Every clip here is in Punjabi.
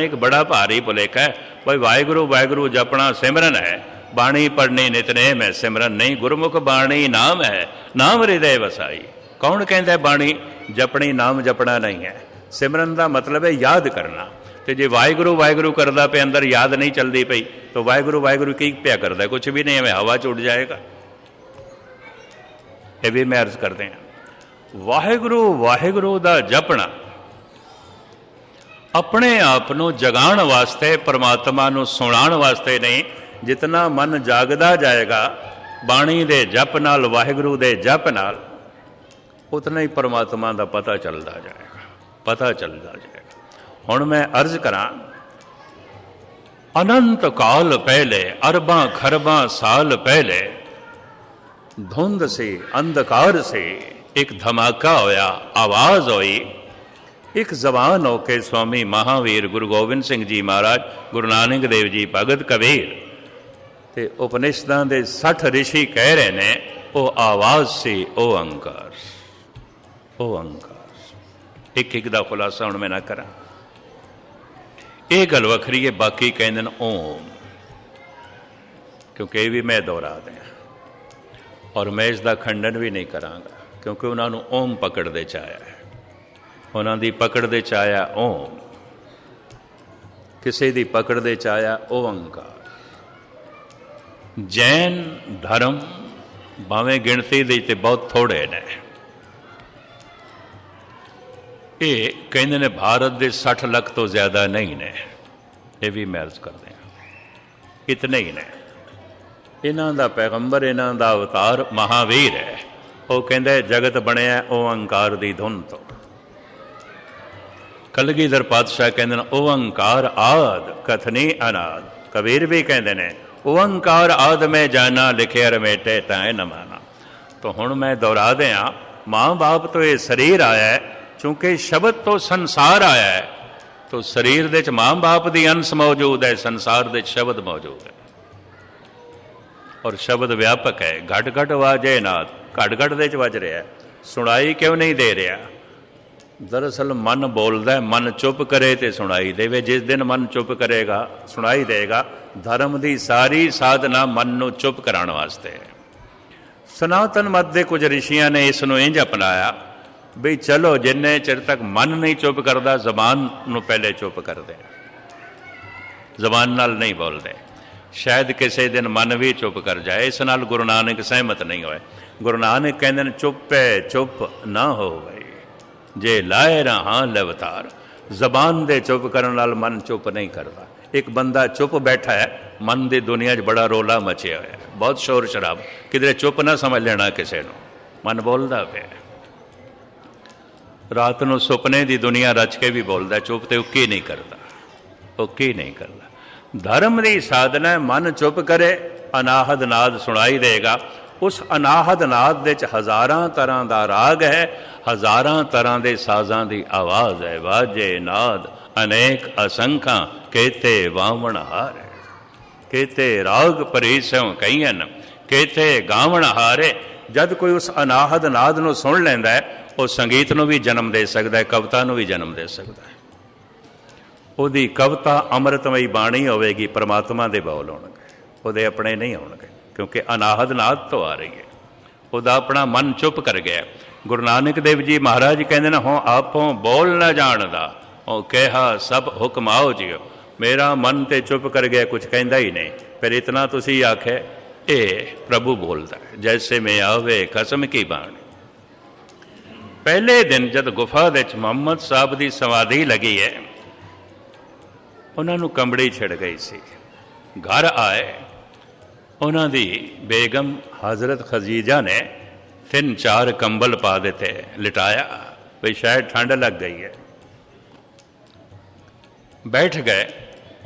ਇੱਕ ਬੜਾ ਭਾਰੀ ਭੁਲੇਖਾ ਹੈ। ਬਈ ਵਾਹਿਗੁਰੂ ਵਾਹਿਗੁਰੂ ਜਪਣਾ ਸਿਮਰਨ ਹੈ। ਬਾਣੀ ਪੜਨੀ ਨਿਤਨੇਮ ਹੈ ਸਿਮਰਨ ਨਹੀਂ। ਗੁਰਮੁਖ ਬਾਣੀ ਨਾਮ ਹੈ। ਨਾਮ ਹਿਰਦੇ ਵਸਾਈ। ਕੌਣ ਕਹਿੰਦਾ ਬਾਣੀ ਜਪਣੀ, ਨਾਮ ਜਪਣਾ ਨਹੀਂ ਹੈ? ਸਿਮਰਨ ਦਾ ਮਤਲਬ ਹੈ ਯਾਦ ਕਰਨਾ। ਤੇ ਜੇ ਵਾਹਿਗੁਰੂ ਵਾਹਿਗੁਰੂ ਕਰਦਾ ਪਿਆ, ਅੰਦਰ ਯਾਦ ਨਹੀਂ ਚੱਲਦੀ ਪਈ, ਤਾਂ ਵਾਹਿਗੁਰੂ ਵਾਹਿਗੁਰੂ ਕੀ ਪਿਆ ਕਰਦਾ? ਕੁਝ ਵੀ ਨਹੀਂ, ਐਵੇਂ ਹਵਾ ਚ ਉੱਡ ਜਾਏਗਾ। ਇਹ ਵੀ ਮੈਂ ਅਰਜ਼ ਕਰਦੇ ਹਾਂ। ਵਾਹਿਗੁਰੂ ਵਾਹਿਗੁਰੂ ਦਾ ਜਪਣਾ। ਆਪਣੇ ਆਪ ਨੂੰ ਜਗਾਉਣ ਵਾਸਤੇ, ਪ੍ਰਮਾਤਮਾ ਨੂੰ ਸੁਣਾਉਣ ਵਾਸਤੇ ਨਹੀਂ, ਜਿਤਨਾ ਮਨ ਜਾਗਦਾ ਜਾਏਗਾ, ਬਾਣੀ ਦੇ ਜਪ ਨਾਲ, ਵਾਹਿਗੁਰੂ ਦੇ ਜਪ ਨਾਲ, ਉਤਨਾ ਹੀ ਪ੍ਰਮਾਤਮਾ ਦਾ ਪਤਾ ਚੱਲਦਾ ਜਾਏਗਾ, ਪਤਾ ਚੱਲਦਾ ਜਾਏਗਾ। ਹੁਣ ਮੈਂ ਅਰਜ਼ ਕਰਾਂ, ਅਨੰਤ ਕਾਲ ਪਹਿਲੇ, ਅਰਬਾਂ ਖਰਬਾਂ ਸਾਲ ਪਹਿਲੇ, ਧੁੰਦ ਸੀ, ਅੰਧਕਾਰ ਸੀ, ਇੱਕ ਧਮਾਕਾ ਹੋਇਆ, ਆਵਾਜ਼ ਹੋਈ ਇੱਕ ਜ਼ਬਾਨ ਹੋ ਕੇ ਸਵਾਮੀ ਮਹਾਵੀਰ ਗੁਰੂ ਗੋਬਿੰਦ ਸਿੰਘ ਜੀ ਮਹਾਰਾਜ, ਗੁਰੂ ਨਾਨਕ ਦੇਵ ਜੀ ਭਗਤ ਕਬੀਰ। ਤੇ ਉਪਨਿਸ਼ਦਾਂ ਦੇ 60 ਰਿਸ਼ੀ ਕਹਿ ਰਹੇ ਨੇ, ਉਹ ਆਵਾਜ਼ ਸੀ, ਉਹ ਅੰਕਾਰ ਉਹ ਅੰਕਾਰ ਇੱਕ ਇੱਕ ਦਾ ਖੁਲਾਸਾ ਹੁਣ ਮੈਂ ਨਾ ਕਰਾਂ। ਇਹ ਗੱਲ ਵੱਖਰੀ ਹੈ, ਬਾਕੀ ਕਹਿੰਦੇ ਨੇ ਓਮ। ਕਿਉਂਕਿ ਇਹ ਵੀ ਮੈਂ ਦੁਹਰਾ ਦਿਆਂ। ਔਰ ਮੈਂ ਇਸ ਦਾ ਖੰਡਨ ਵੀ ਨਹੀਂ ਕਰਾਂਗਾ, ਕਿਉਂਕਿ ਉਹਨਾਂ ਨੂੰ ਓਮ ਪਕੜਦੇ ਚ ਆਇਆ ਹੈ। ਉਹਨਾਂ ਦੀ ਪਕੜ ਦੇ ਚ ਆਇਆ ਓਮ। ਕਿਸੇ ਦੀ ਪਕੜ ਦੇ ਚ ਆਇਆ ਓੰਕਾਰ ਜੈਨ ਧਰਮ ਭਾਵੇਂ ਗਿਣਤੀ ਦੇ ਤੇ ਬਹੁਤ ਥੋੜੇ ਨੇ। ਇਹ ਕਹਿੰਦੇ ਨੇ ਭਾਰਤ ਦੇ 60 ਲੱਖ ਤੋਂ ਜ਼ਿਆਦਾ ਨਹੀਂ ਨੇ। ਇਹ ਵੀ ਮੈਰਜ਼ ਕਰਦੇ ਹਾਂ। ਇਤਨੇ ਹੀ ਨੇ। ਇਹਨਾਂ ਦਾ ਪੈਗੰਬਰ, ਇਹਨਾਂ ਦਾ ਅਵਤਾਰ ਮਹਾਵੀਰ ਹੈ। ਉਹ ਕਹਿੰਦਾ ਜਗਤ ਬਣਿਆ ਓੰਕਾਰ ਦੀ ਧੁਨ ਤੋਂ। ਕਲਗੀਧਰ ਪਾਤਸ਼ਾਹ ਕਹਿੰਦੇ ਨੇ ਓੰਕਾਰ ਆਦ ਕਥਨੀ ਅਨਾਦ। ਕਬੀਰ ਵੀ ਕਹਿੰਦੇ ਨੇ ਓੰਕਾਰ ਆਦ ਮੈਂ ਜਾਣਾ ਲਿਖਿਆ ਰਮੇਟੇ ਤੈ ਨ ਮਾਨਾ ਤਾਂ ਹੁਣ ਮੈਂ ਦੁਹਰਾ ਦਿਆਂ, ਮਾਂ ਬਾਪ ਤੋਂ ਇਹ ਸਰੀਰ ਆਇਆ ਹੈ ਕਿਉਂਕਿ ਸ਼ਬਦ ਤੋਂ ਸੰਸਾਰ ਆਇਆ ਹੈ, ਤਾਂ ਸਰੀਰ ਦੇ ਚ ਮਾਂ ਬਾਪ ਦੀ ਅੰਸ਼ ਮੌਜੂਦ ਹੈ, ਸੰਸਾਰ ਦੇ ਚ ਸ਼ਬਦ ਮੌਜੂਦ ਹੈ। ਔਰ ਸ਼ਬਦ ਵਿਆਪਕ ਹੈ ਘਟ ਘਟ ਵਾਜੇ ਨਾਦ ਘਟ ਘਟ ਦੇ ਵਿੱਚ ਵੱਜ ਰਿਹਾ ਹੈ। ਸੁਣਾਈ ਕਿਉਂ ਨਹੀਂ ਦੇ ਰਿਹਾ? ਦਰਅਸਲ ਮਨ ਬੋਲਦਾ ਮਨ ਚੁੱਪ ਕਰੇ ਤੇ ਸੁਣਾਈ ਦੇਵੇ। ਜਿਸ ਦਿਨ ਮਨ ਚੁੱਪ ਕਰੇਗਾ, ਸੁਣਾਈ ਦੇਗਾ, ਧਰਮ ਦੀ ਸਾਰੀ ਸਾਧਨਾ ਮਨ ਨੂੰ ਚੁੱਪ ਕਰਾਉਣ ਵਾਸਤੇ ਹੈ। ਸਨਾਤਨ ਮਤ ਦੇ ਕੁਝ ਰਿਸ਼ੀਆਂ ਨੇ ਇਸ ਨੂੰ ਇੰਜ ਅਪਣਾਇਆ ਵੀ ਚਲੋ, ਜਿੰਨੇ ਚਿਰ ਤੱਕ ਮਨ ਨਹੀਂ ਚੁੱਪ ਕਰਦਾ, ਜ਼ਬਾਨ ਨੂੰ ਪਹਿਲੇ ਚੁੱਪ ਕਰਦੇ ਜ਼ਬਾਨ ਨਾਲ ਨਹੀਂ ਬੋਲਦੇ। ਸ਼ਾਇਦ ਕਿਸੇ ਦਿਨ ਮਨ ਵੀ ਚੁੱਪ ਕਰ ਜਾਏ, ਇਸ ਨਾਲ ਗੁਰੂ ਨਾਨਕ ਸਹਿਮਤ ਨਹੀਂ ਹੋਏ। ਗੁਰੂ ਨਾਨਕ ਕਹਿੰਦੇ ਨੇ, ਚੁੱਪ ਹੈ ਚੁੱਪ ਨਾ ਹੋਵੇ। ਜੇ ਲਾਏ ਰਹਾ ਲਵਤਾਰ। ਜ਼ਬਾਨ ਦੇ ਚੁੱਪ ਕਰਨ ਨਾਲ ਮਨ ਚੁੱਪ ਨਹੀਂ ਕਰਦਾ। ਇੱਕ ਬੰਦਾ ਚੁੱਪ ਬੈਠਾ ਹੈ, ਮਨ ਦੀ ਦੁਨੀਆ 'ਚ ਬੜਾ ਰੋਲਾ ਮਚਿਆ ਹੋਇਆ ਹੈ। ਬਹੁਤ ਸ਼ੋਰ ਸ਼ਰਾਬ। ਕਿਧਰੇ ਚੁੱਪ ਨਾ ਸਮਝ ਲੈਣਾ ਕਿਸੇ ਨੂੰ। ਮਨ ਬੋਲਦਾ ਪਿਆ ਰਾਤ ਨੂੰ ਸੁਪਨੇ ਦੀ ਦੁਨੀਆ ਰਚ ਕੇ ਵੀ ਬੋਲਦਾ ਚੁੱਪ ਤੇ ਉਹ ਕੀ ਨਹੀਂ ਕਰਦਾ। ਉਹ ਕੀ ਨਹੀਂ ਕਰਦਾ। ਧਰਮ ਦੀ ਸਾਧਨਾ ਮਨ ਚੁੱਪ ਕਰੇ, ਅਨਾਹਦ ਨਾਦ ਸੁਣਾਈ ਦੇਗਾ। ਉਸ ਅਨਾਹਦ ਨਾਦ ਦੇ ਚ ਹਜ਼ਾਰਾਂ ਤਰ੍ਹਾਂ ਦਾ ਰਾਗ ਹੈ, ਹਜ਼ਾਰਾਂ ਤਰ੍ਹਾਂ ਦੇ ਸਾਜ਼ਾਂ ਦੀ ਆਵਾਜ਼ ਹੈ। ਵਾਜੇ ਨਾਦ, ਅਨੇਕ ਅਸੰਖਾਂ, ਕੇਤੇ ਵਾਵਣ ਹਾਰ। ਹੈ ਕੇਤੇ ਰਾਗ ਪਰੀਸੋਂ ਕਈਨ ਕੇਤੇ ਗਾਵਣ ਹਾਰੇ। ਜਦ ਕੋਈ ਉਸ ਅਨਾਹਦ ਨਾਦ ਨੂੰ ਸੁਣ ਲੈਂਦਾ ਹੈ, ਉਹ ਸੰਗੀਤ ਨੂੰ ਵੀ ਜਨਮ ਦੇ ਸਕਦਾ ਹੈ, ਕਵਿਤਾ ਨੂੰ ਵੀ ਜਨਮ ਦੇ ਸਕਦਾ ਹੈ। ਉਹਦੀ ਕਵਿਤਾ ਅੰਮ੍ਰਿਤਮਈ ਬਾਣੀ ਹੋਵੇਗੀ, ਪ੍ਰਮਾਤਮਾ ਦੇ ਬੋਲ ਹੋਣਗੇ, ਉਹਦੇ ਆਪਣੇ ਨਹੀਂ ਹੋਣਗੇ ਕਿਉਂਕਿ ਅਨਾਹਦ ਨਾਦ ਤੋਂ ਆ ਰਹੀ ਹੈ। ਉਹਦਾ ਆਪਣਾ ਮਨ ਚੁੱਪ ਕਰ ਗਿਆ ਗੁਰੂ ਨਾਨਕ ਦੇਵ ਜੀ ਮਹਾਰਾਜ ਕਹਿੰਦੇ ਨੇ, ਹੋ, ਆਪੋਂ ਬੋਲ ਨਾ ਜਾਣਦਾ। ਉਹ ਕਿਹਾ, ਸਭ ਹੁਕਮ ਆਓ ਜੀਓ। ਮੇਰਾ ਮਨ ਤੇ ਚੁੱਪ ਕਰ ਗਿਆ ਕੁਝ ਕਹਿੰਦਾ ਹੀ ਨਹੀਂ। ਪਰ ਇਤਨਾ ਤੁਸੀਂ ਆਖੇ ਇਹ ਪ੍ਰਭੂ ਬੋਲਦਾ ਜੈਸੇ ਮੈਂ ਆਵੇ ਕਸਮ ਕੀ ਬਾਣੀ? ਪਹਿਲੇ ਦਿਨ ਜਦ ਗੁਫਾ ਵਿੱਚ ਮੁਹੰਮਦ ਸਾਹਿਬ ਦੀ ਸਮਾਧੀ ਲੱਗੀ ਹੈ, ਉਹਨਾਂ ਨੂੰ ਕੰਬੜੀ ਛਿੜ ਗਈ ਸੀ। ਘਰ ਆਏ ਉਹਨਾਂ ਦੀ ਬੇਗਮ ਹਜ਼ਰਤ ਖਜੀਜਾ ਨੇ ਤਿੰਨ ਚਾਰ ਕੰਬਲ ਪਾ ਦਿੱਤੇ, ਲਿਟਾਇਆ, ਵੀ ਸ਼ਾਇਦ ਠੰਡ ਲੱਗ ਗਈ ਹੈ। ਬੈਠ ਗਏ,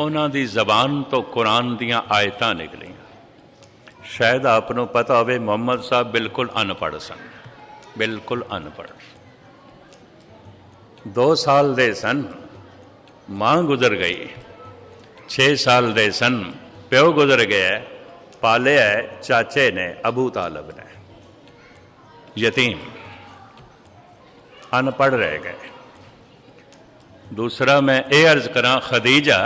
ਉਹਨਾਂ ਦੀ ਜ਼ਬਾਨ ਤੋਂ ਕੁਰਾਨ ਦੀਆਂ ਆਇਤਾਂ ਨਿਕਲੀਆਂ। ਸ਼ਾਇਦ ਆਪ ਨੂੰ ਪਤਾ ਹੋਵੇ, ਮੁਹੰਮਦ ਸਾਹਿਬ ਬਿਲਕੁਲ ਅਨਪੜ੍ਹ ਸਨ। ਬਿਲਕੁਲ ਅਨਪੜ੍ਹ। 2 ਸਾਲ ਦੇ ਸਨ, ਮਾਂ ਗੁਜ਼ਰ ਗਈ। 6 ਸਾਲ ਦੇ ਸਨ, ਪਿਓ ਗੁਜ਼ਰ ਗਿਆ। ਪਾਲਿਆ ਚਾਚੇ ਨੇ ਅਬੂ ਤਾਲਬ ਨੇ ਯਤੀਮ ਅਨਪੜ੍ਹ ਰਹਿ ਗਏ ਦੂਸਰਾ ਮੈਂ ਇਹ ਅਰਜ਼ ਕਰਾਂ ਖਦੀਜਾ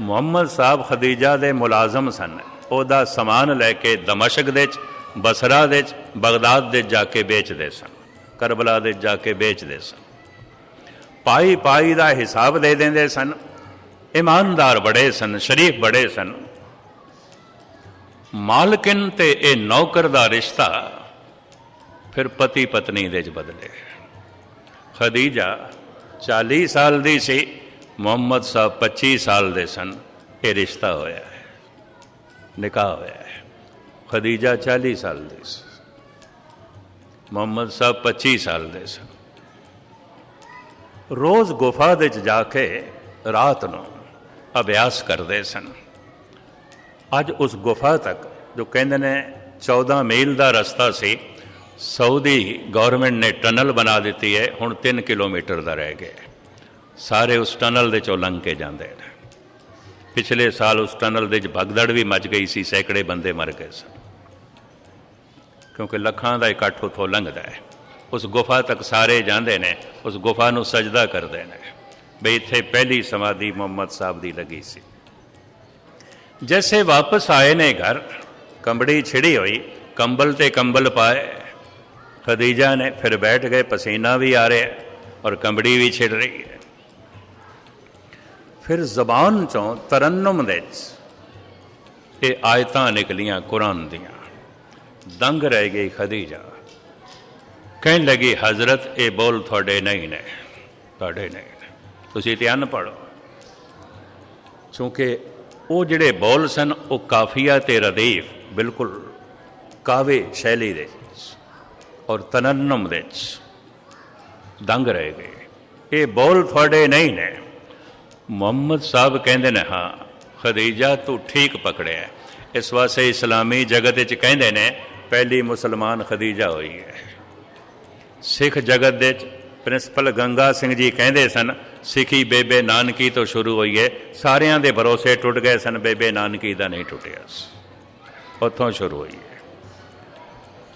ਮੁਹੰਮਦ ਸਾਹਿਬ ਖਦੀਜਾ ਦੇ ਮੁਲਾਜ਼ਮ ਸਨ ਉਹਦਾ ਸਮਾਨ ਲੈ ਕੇ ਦਮਸ਼ਕ ਦੇ ਚ ਬਸਰਾ ਦੇ ਚ ਬਗਦਾਦ ਦੇ ਜਾ ਕੇ ਵੇਚਦੇ ਸਨ ਕਰਬਲਾ ਦੇ ਜਾ ਕੇ ਵੇਚਦੇ ਸਨ ਪਾਈ ਪਾਈ ਦਾ ਹਿਸਾਬ ਦੇ ਦਿੰਦੇ ਸਨ ਇਮਾਨਦਾਰ ਬੜੇ ਸਨ ਸ਼ਰੀਫ ਬੜੇ ਸਨ ਮਾਲਕਿਨ ਤੇ ਇਹ ਨੌਕਰ ਦਾ ਰਿਸ਼ਤਾ ਫਿਰ ਪਤੀ ਪਤਨੀ ਦੇ ਚ ਬਦਲੇ। ਖਦੀਜਾ 40 ਸਾਲ ਦੀ ਸੀ, ਮੁਹੰਮਦ ਸਾਹਿਬ 25 ਸਾਲ ਦੇ ਸਨ। ਇਹ ਰਿਸ਼ਤਾ ਹੋਇਆ ਹੈ, ਨਿਕਾਹ ਹੋਇਆ ਹੈ। ਖਦੀਜਾ 40 ਸਾਲ ਦੀ ਸੀ, ਮੁਹੰਮਦ ਸਾਹਿਬ 25 ਸਾਲ ਦੇ ਸਨ। ਰੋਜ਼ ਗੁਫਾ ਦੇ ਚ ਜਾ ਕੇ ਰਾਤ ਨੂੰ ਅਭਿਆਸ ਕਰਦੇ ਸਨ। ਅੱਜ ਉਸ ਗੁਫਾ ਤੱਕ, ਜੋ ਕਹਿੰਦੇ ਨੇ 14 ਮੀਲ ਦਾ ਰਸਤਾ ਸੀ, ਸਾਊਦੀ ਗਵਰਨਮੈਂਟ ਨੇ ਟਨਲ ਬਣਾ ਦਿੱਤੀ ਹੈ, ਹੁਣ 3 ਕਿਲੋਮੀਟਰ ਦਾ ਰਹਿ ਗਿਆ ਸਾਰੇ ਉਸ ਟਨਲ ਦੇ ਚੋਂ ਲੰਘ ਕੇ ਜਾਂਦੇ ਨੇ। ਪਿਛਲੇ ਸਾਲ ਉਸ ਟਨਲ ਦੇ ਵਿੱਚ ਭਗਦੜ ਵੀ ਮਚ ਗਈ ਸੀ, ਸੈਂਕੜੇ ਬੰਦੇ ਮਰ ਗਏ ਸਨ। ਕਿਉਂਕਿ ਲੱਖਾਂ ਦਾ ਇਕੱਠ ਉੱਥੋਂ ਲੰਘਦਾ ਹੈ। ਉਸ ਗੁਫਾ ਤੱਕ ਸਾਰੇ ਜਾਂਦੇ ਨੇ, ਉਸ ਗੁਫਾ ਨੂੰ ਸਜਦਾ ਕਰਦੇ ਨੇ। ਬਈ ਇੱਥੇ ਪਹਿਲੀ ਸਮਾਧੀ ਮੁਹੰਮਦ ਸਾਹਿਬ ਦੀ ਲੱਗੀ ਸੀ। ਜੈਸੇ ਵਾਪਸ ਆਏ ਨੇ ਘਰ ਕੰਬੜੀ ਛਿੜੀ ਹੋਈ ਕੰਬਲ ਤੇ ਕੰਬਲ ਪਾਏ ਖਦੀਜਾ ਨੇ ਫਿਰ ਬੈਠ ਗਏ ਪਸੀਨਾ ਵੀ ਆ ਰਿਹਾ ਔਰ ਕੰਬੜੀ ਵੀ ਛਿੜ ਰਹੀ ਹੈ ਫਿਰ ਜ਼ਬਾਨ ਚੋਂ ਤਰਨਮ ਦੇ ਇਹ ਆਇਤਾਂ ਨਿਕਲੀਆਂ ਕੁਰਾਨ ਦੀਆਂ ਦੰਗ ਰਹਿ ਗਈ ਖਦੀਜਾ ਕਹਿਣ ਲੱਗੀ ਹਜ਼ਰਤ ਇਹ ਬੋਲ ਤੁਹਾਡੇ ਨਹੀਂ ਨੇ ਤੁਹਾਡੇ ਨਹੀਂ ਨੇ ਤੁਸੀਂ ਤੇ ਅਨਪੜ੍ਹ ਹੋ ਕਿਉਂਕਿ ਉਹ ਜਿਹੜੇ ਬੋਲ ਸਨ, ਉਹ ਕਾਫੀਆ ਤੇ ਰਦੀਫ, ਬਿਲਕੁਲ ਕਾਵੇ ਸ਼ੈਲੀ ਦੇ ਔਰ ਤਨੰਨਮ ਦੇ ਦੰਗ ਰਹਿ ਗਏ। ਇਹ ਬੋਲ ਤੁਹਾਡੇ ਨਹੀਂ ਨੇ। ਮੁਹੰਮਦ ਸਾਹਿਬ ਕਹਿੰਦੇ ਨੇ, ਹਾਂ, ਖਦੀਜਾ ਤੂੰ ਠੀਕ ਪਕੜਿਆ। ਇਸ ਵਾਸਤੇ ਇਸਲਾਮੀ ਜਗਤ ਵਿੱਚ ਕਹਿੰਦੇ ਨੇ, ਪਹਿਲੀ ਮੁਸਲਮਾਨ ਖਦੀਜਾ ਹੋਈ ਹੈ। ਸਿੱਖ ਜਗਤ ਦੇ ਚ ਪ੍ਰਿੰਸੀਪਲ ਗੰਗਾ ਸਿੰਘ ਜੀ ਕਹਿੰਦੇ ਸਨ ਸਿੱਖੀ ਬੇਬੇ ਨਾਨਕੀ ਤੋਂ ਸ਼ੁਰੂ ਹੋਈ ਹੈ ਸਾਰਿਆਂ ਦੇ ਭਰੋਸੇ ਟੁੱਟ ਗਏ ਸਨ, ਬੇਬੇ ਨਾਨਕੀ ਦਾ ਨਹੀਂ ਟੁੱਟਿਆ। ਉੱਥੋਂ ਸ਼ੁਰੂ ਹੋਈ ਹੈ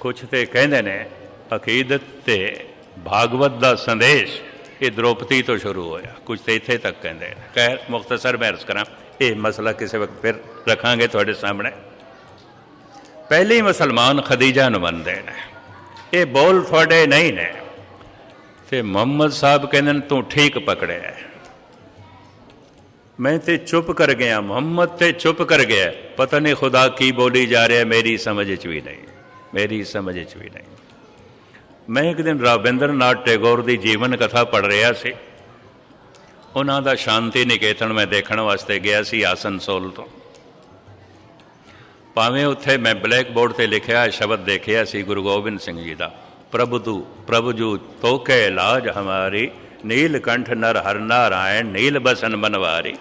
ਕੁਝ ਤੇ ਕਹਿੰਦੇ ਨੇ, ਅਕੀਦਤ ਤੇ ਭਾਗਵਤ ਦਾ ਸੰਦੇਸ਼ ਇਹ ਦ੍ਰੋਪਦੀ ਤੋਂ ਸ਼ੁਰੂ ਹੋਇਆ। ਕੁਝ ਤੇ ਇੱਥੇ ਤੱਕ ਕਹਿੰਦੇ ਨੇ। ਖੈਰ, ਮੁਖਤਸਰ ਮੈਂ ਅਰਜ਼ ਕਰਾਂ, ਇਹ ਮਸਲਾ ਕਿਸੇ ਵਕਤ ਫਿਰ ਰੱਖਾਂਗੇ ਤੁਹਾਡੇ ਸਾਹਮਣੇ। ਪਹਿਲੀ ਮੁਸਲਮਾਨ ਖਦੀਜਾ ਨੂੰ ਮੰਨਦੇ ਨੇ। ਇਹ ਬੋਲ ਫੜੇ ਨਹੀਂ ਨੇ। ਤੇ ਮੁਹੰਮਦ ਸਾਹਿਬ ਕਹਿੰਦੇ ਨੇ, ਤੂੰ ਠੀਕ ਪਕੜਿਆ ਮੈਂ ਤੇ ਚੁੱਪ ਕਰ ਗਿਆ, ਮੁਹੰਮਦ ਤੇ ਚੁੱਪ ਕਰ ਗਿਆ। ਪਤਾ ਨਹੀਂ ਖੁਦਾ ਕੀ ਬੋਲੀ ਜਾ ਰਿਹਾ, ਮੇਰੀ ਸਮਝ ਵਿੱਚ ਵੀ ਨਹੀਂ, ਮੇਰੀ ਸਮਝ ਵਿੱਚ ਵੀ ਨਹੀਂ। ਮੈਂ ਇੱਕ ਦਿਨ ਰਾਬਿੰਦਰ ਨਾਥ ਟੈਗੋਰ ਦੀ ਜੀਵਨ ਕਥਾ ਪੜ੍ਹ ਰਿਹਾ ਸੀ। ਉਹਨਾਂ ਦਾ ਸ਼ਾਂਤੀ ਨਿਕੇਤਨ ਮੈਂ ਦੇਖਣ ਵਾਸਤੇ ਗਿਆ ਸੀ ਆਸਨਸੋਲ ਤੋਂ। ਭਾਵੇਂ ਉੱਥੇ ਮੈਂ ਬਲੈਕ ਬੋਰਡ ਤੇ ਲਿਖਿਆ ਸ਼ਬਦ ਦੇਖਿਆ ਸੀ ਗੁਰੂ ਗੋਬਿੰਦ ਸਿੰਘ ਜੀ ਦਾ। ਪ੍ਰਭ ਤੂ, ਪ੍ਰਭ ਜੂ ਤੋਕੇ ਇਲਾਜ ਹਮਾਰੀ ਨੀਲਕੰਠ ਨਰ ਹਰ ਨਾਰਾਇਣ, ਨੀਲ ਬਸਨ ਬਨਵਾਰੀ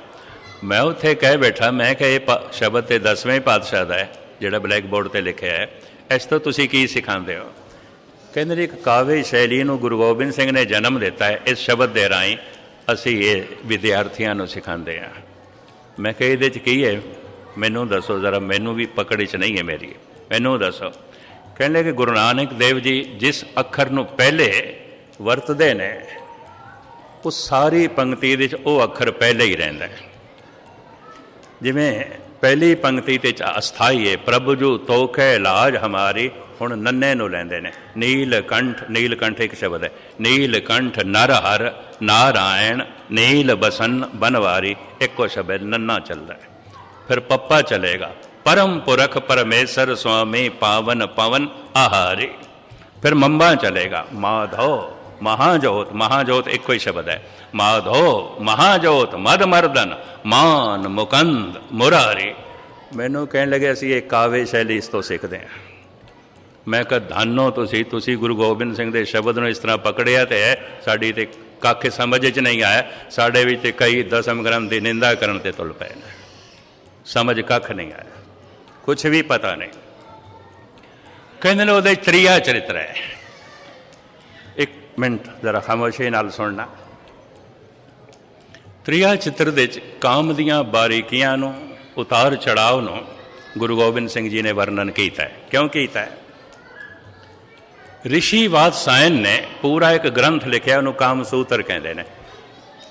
ਮੈਂ ਉੱਥੇ ਕਹਿ ਬੈਠਾ, ਮੈਂ ਕਿ ਇਹ ਪ- ਸ਼ਬਦ ਤੇ 10ਵੇਂ ਪਾਤਸ਼ਾਹ ਦਾ ਹੈ, ਜਿਹੜਾ ਬਲੈਕ ਬੋਰਡ ਤੇ ਲਿਖਿਆ ਹੈ। ਇਸ ਤੋਂ ਤੁਸੀਂ ਕੀ ਸਿਖਾਉਂਦੇ ਹੋ? ਕਹਿੰਦੇ ਨੇ ਇੱਕ ਕਾਵਿ ਸ਼ੈਲੀ ਨੂੰ ਗੁਰੂ ਗੋਬਿੰਦ ਸਿੰਘ ਨੇ ਜਨਮ ਦਿੱਤਾ ਹੈ, ਇਸ ਸ਼ਬਦ ਦੇ ਰਾਹੀਂ ਅਸੀਂ ਇਹ ਵਿਦਿਆਰਥੀਆਂ ਨੂੰ ਸਿਖਾਉਂਦੇ ਹਾਂ। ਮੈਂ ਕਿਹਾ, ਇਹਦੇ ਚ ਕੀ ਹੈ? ਮੈਨੂੰ ਦੱਸੋ, ਜ਼ਰਾ ਮੈਨੂੰ ਵੀ ਪਕੜ ਚ ਨਹੀਂ ਹੈ ਮੇਰੀ। ਮੈਨੂੰ ਦੱਸੋ। ਕਹਿੰਦੇ ਕਿ ਗੁਰੂ ਨਾਨਕ ਦੇਵ ਜੀ ਜਿਸ ਅੱਖਰ ਨੂੰ ਪਹਿਲੇ ਵਰਤਦੇ ਨੇ, ਉਹ ਸਾਰੀ ਪੰਕਤੀ ਦੇ ਵਿੱਚ ਉਹ ਅੱਖਰ ਪਹਿਲੇ ਹੀ ਰਹਿੰਦਾ ਹੈ। ਜਿਵੇਂ ਪਹਿਲੀ ਪੰਕਤੀ ਤੇ ਚ ਅਸਥਾਈ ਹੈ, ਪ੍ਰਭੂ ਜੂ ਤੋਖੇ ਇਲਾਜ ਹਮਾਰੀ, ਹੁਣ ਨੰਨੇ ਨੂੰ ਲੈਂਦੇ ਨੇ। ਨੀਲ ਨੀਲਕੰਠ ਨੀਲਕੰਠ ਇੱਕ ਸ਼ਬਦ ਹੈ। ਨੀਲ ਕੰਠ ਨਰ ਹਰ, ਨਾਰਾਇਣ, ਨੀਲ ਬਸਨ ਬਨਵਾਰੀ, ਇੱਕੋ ਸ਼ਬਦ ਨੰਨਾ ਚੱਲਦਾ ਹੈ। ਫਿਰ ਪੱਪਾ ਚਲੇਗਾ। ਪਰਮ ਪੁਰਖ ਪਰਮੇਸ਼ਰ ਸੁਆਮੀ ਪਾਵਨ ਪਵਨ ਆਹਾਰੀ। ਫਿਰ ਮੰਬਾ ਚਲੇਗਾ, ਮਾਧੋ, ਮਹਾਜੋਤ ਮਹਾਜੋਤ ਇੱਕੋ ਹੀ ਸ਼ਬਦ ਹੈ। ਮਾਧੋ, ਮਹਾਜੋਤ ਮਦ ਮਰਦਨ ਮਾਨ ਮੁਕੰਦ, ਮੁਰਾਰੀ। ਮੈਨੂੰ ਕਹਿਣ ਲੱਗੇ ਅਸੀਂ ਇਹ ਕਾਵੇ ਸ਼ੈਲੀ ਇਸ ਤੋਂ ਸਿੱਖਦੇ ਹਾਂ ਮੈਂ ਕਿਹਾ, ਧਾਨੋ ਤੁਸੀਂ ਤੁਸੀਂ ਗੁਰੂ ਗੋਬਿੰਦ ਸਿੰਘ ਦੇ ਸ਼ਬਦ ਨੂੰ ਇਸ ਤਰ੍ਹਾਂ ਪਕੜਿਆ ਤੇ ਹੈ, ਸਾਡੀ ਤੇ ਕੱਖ ਸਮਝ 'ਚ ਨਹੀਂ ਆਇਆ। ਸਾਡੇ ਵਿੱਚ ਤੇ ਕਈ ਦਸਮ ਗ੍ਰੰਥ ਦੀ ਨਿੰਦਾ ਕਰਨ ਤੇ ਤੁਲ ਪਏ ਨੇ। ਸਮਝ ਕੱਖ ਨਹੀਂ ਆਇਆ। ਕੁਝ ਵੀ ਪਤਾ ਨਹੀਂ। ਕਹਿੰਦੇ ਨੇ ਉਹਦੇ ਤ੍ਰਿਆ ਚਰਿੱਤਰ ਹੈ। ਇੱਕ ਮਿੰਟ, ਜ਼ਰਾ ਖਾਮੋਸ਼ੀ ਨਾਲ ਸੁਣਨਾ। ਤ੍ਰਿਆ ਚਿੱਤਰ ਦੇ ਵਿੱਚ ਕਾਮ ਦੀਆਂ ਬਾਰੀਕੀਆਂ ਨੂੰ, ਉਤਾਰ ਚੜਾਵ ਨੂੰ ਗੁਰੂ ਗੋਬਿੰਦ ਸਿੰਘ ਜੀ ਨੇ ਵਰਣਨ ਕੀਤਾ ਹੈ। ਕਿਉਂ ਕੀਤਾ ਹੈ? ਰਿਸ਼ੀ ਵਾਤਸਾਇਨ ਨੇ ਪੂਰਾ ਇੱਕ ਗ੍ਰੰਥ ਲਿਖਿਆ, ਉਹਨੂੰ ਕਾਮ ਸੂਤਰ ਕਹਿੰਦੇ ਨੇ।